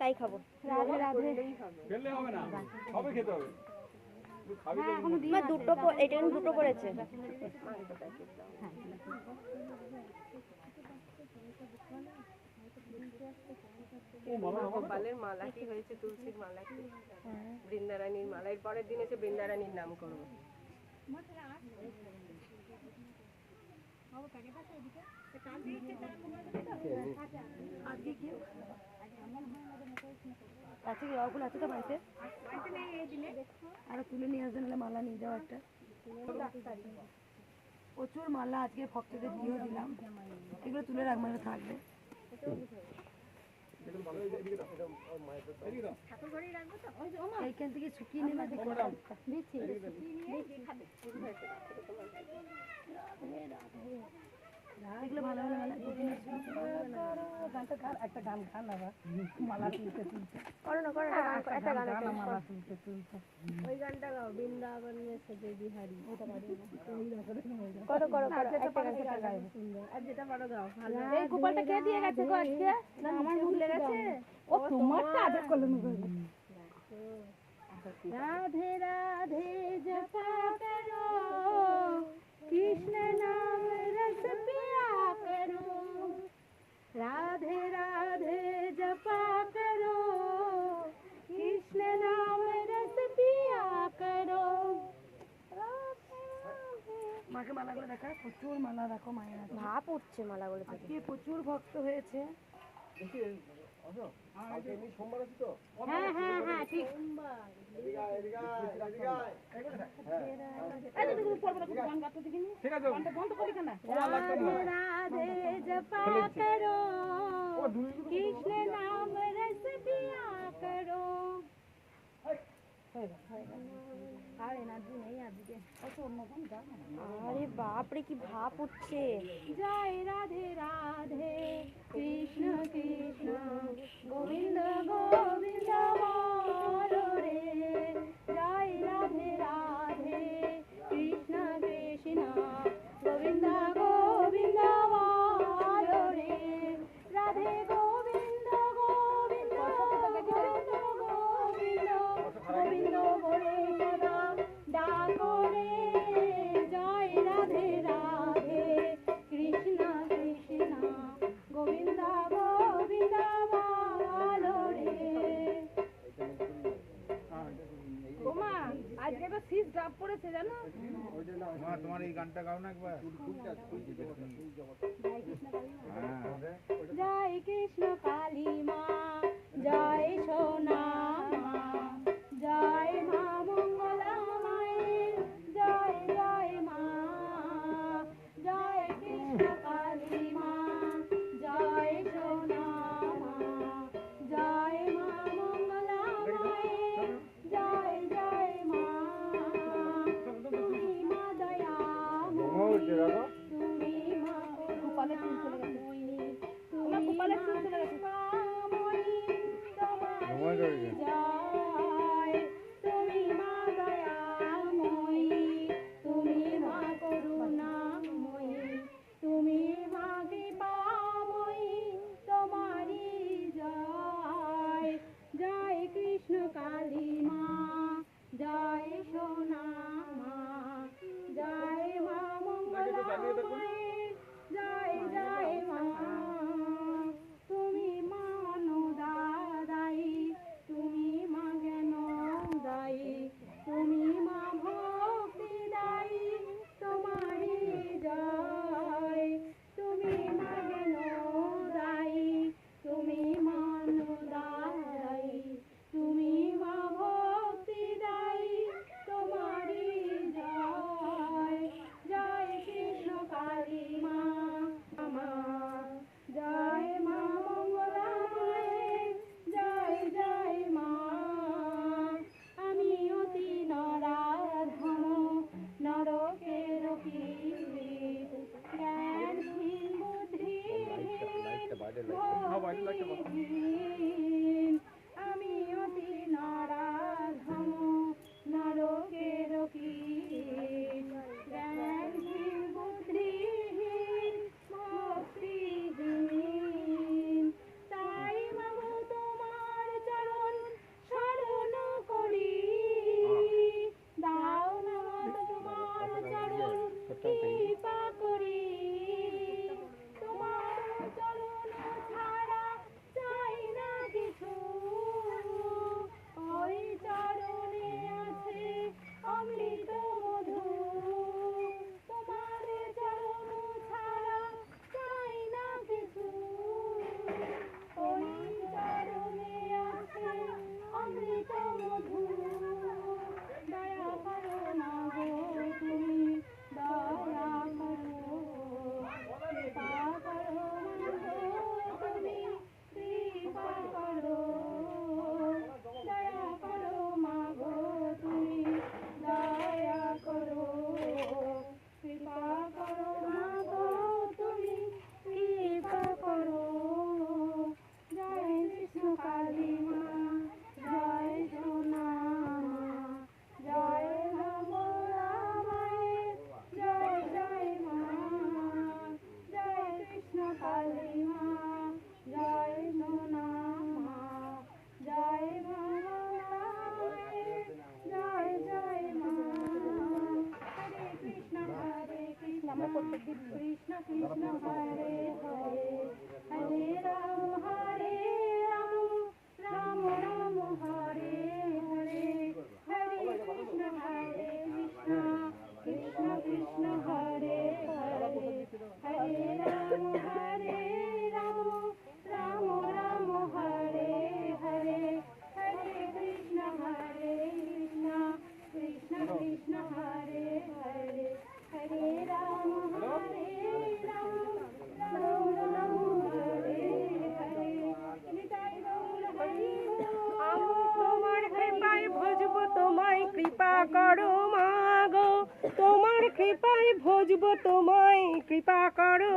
তাই খাব। রাধে রাধে। হবে না। সবে খেতে হবে। তুই খাবি তো মা দুটো। এটা দুটো পড়েছে। ও মামা আমার গোপালের মালা কি হয়েছে তুলসীর মালা কি বৃন্দারানীর মালা। এর পরের দিন এসে বৃন্দারানীর নাম করব। আছে কি রগুল আছে তো বাড়িতে আরও তুলে নিয়ে আসবে নাহলে মালা নিয়ে যাও একটা। প্রচুর মালা আজকে ভক্তদের দিয়েও দিলাম। এগুলো তুলে রাখ মানে থাকবে। এইখান থেকে শুকিয়ে নেবে দিচ্ছি এগুলো ভালো ভালো মালা গানটা গান একটা গান গান আবার। মালা তুলতে তুলতে। করো না করো না একটা গান আছে। মালা তুলতে তুলতে। ওই গানটা গাও বৃন্দাবন সেজে বিহারি। করো করো করো একটা গান সুন্দর আর যেটা পারো গাও ভালো। এই গোপালটা কে দিয়ে গেছে গো আজকে? না আমার ভুলে গেছে। ও তোমারটা আজ কলম করবে রাধে রাধে জপা করো কৃষ্ণ নাম রস পিয়া করো রাধে রাধে জপা করো কৃষ্ণ নাম রস পিয়া করো মাকে মালাগুলো দেখা প্রচুর মালা দেখো মায়ের হাতে। ভাব উঠছে মালাগুলো থেকে। প্রচুর ভক্ত হয়েছে। হ্যাঁ, হ্যাঁ, হ্যাঁ, কৃষ্ণ নাম রস দিয়া করো আর আচ্ছা, আরে বাপ রে কি ভাব উঠছে জয় রাধে রাধে কৃষ্ণ কৃষ্ণ। পড়েছে জানো? মা তোমার এই গানটা গাও না একবার। জয় কৃষ্ণ কালী দয়াময়ী তুমি কপালে চুল চলে গেছে তুমি কপালে চুল চলে গেছে কৃষ্ণ হরে কৃপায় ভোজব তোমায় কৃপা করো।